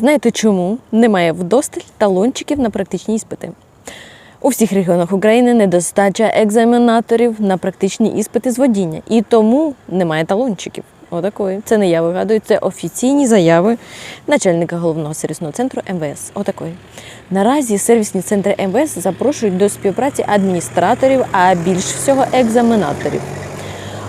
Знаєте чому немає вдосталь талончиків на практичні іспити? У всіх регіонах України недостача екзаменаторів на практичні іспити з водіння, і тому немає талончиків. Отакої. Це не я вигадую, це офіційні заяви начальника головного сервісного центру МВС. Отакої. Наразі сервісні центри МВС запрошують до співпраці адміністраторів, а більш всього екзаменаторів.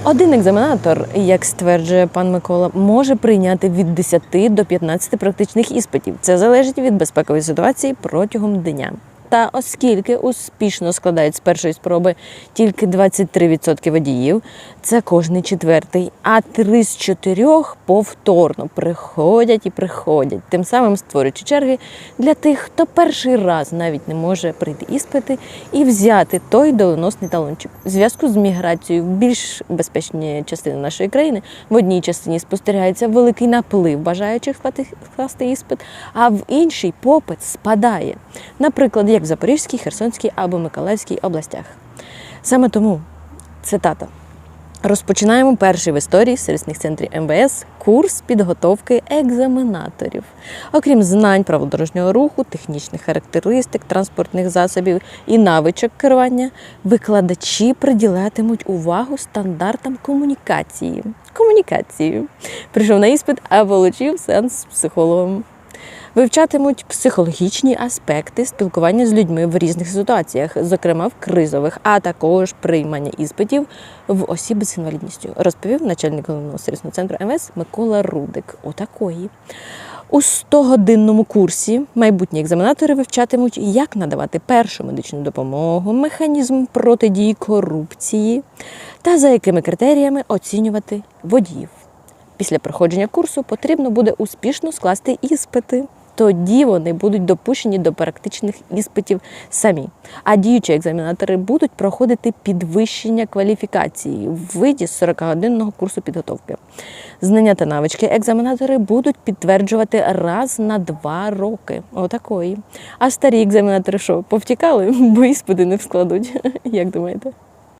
Один екзаменатор, як стверджує пан Микола, може прийняти від 10 до 15 практичних іспитів. Це залежить від безпекової ситуації протягом дня. Та оскільки успішно складають з першої спроби тільки 23% водіїв, це кожний четвертий, а три з чотирьох повторно приходять і приходять, тим самим створюючи черги для тих, хто перший раз навіть не може прийти іспити і взяти той доленосний талончик. В зв'язку з міграцією в більш безпечні частини нашої країни в одній частині спостерігається великий наплив бажаючих скласти іспит, а в іншій попит спадає. Наприклад, як в Запорізькій, Херсонській або Миколаївській областях. Саме тому цитата. Розпочинаємо перший в історії сервісних центрів МВС курс підготовки екзаменаторів. Окрім знань правил дорожнього руху, технічних характеристик, транспортних засобів і навичок керування, викладачі приділятимуть увагу стандартам комунікації. Комунікації. Прийшов на іспит, а отримав сеанс з психологом. Вивчатимуть психологічні аспекти спілкування з людьми в різних ситуаціях, зокрема в кризових, а також приймання іспитів в осіб з інвалідністю, розповів начальник головного сервісного центру МВС Микола Рудик. Отакої. У 100-годинному курсі майбутні екзаменатори вивчатимуть, як надавати першу медичну допомогу, механізм протидії корупції та за якими критеріями оцінювати водіїв. Після проходження курсу потрібно буде успішно скласти іспити. Тоді вони будуть допущені до практичних іспитів самі. А діючі екзаменатори будуть проходити підвищення кваліфікації в виді 40-годинного курсу підготовки. Знання та навички екзаменатори будуть підтверджувати раз на два роки. Отакої. А старі екзаменатори що, повтікали, бо іспити не складуть. Як думаєте?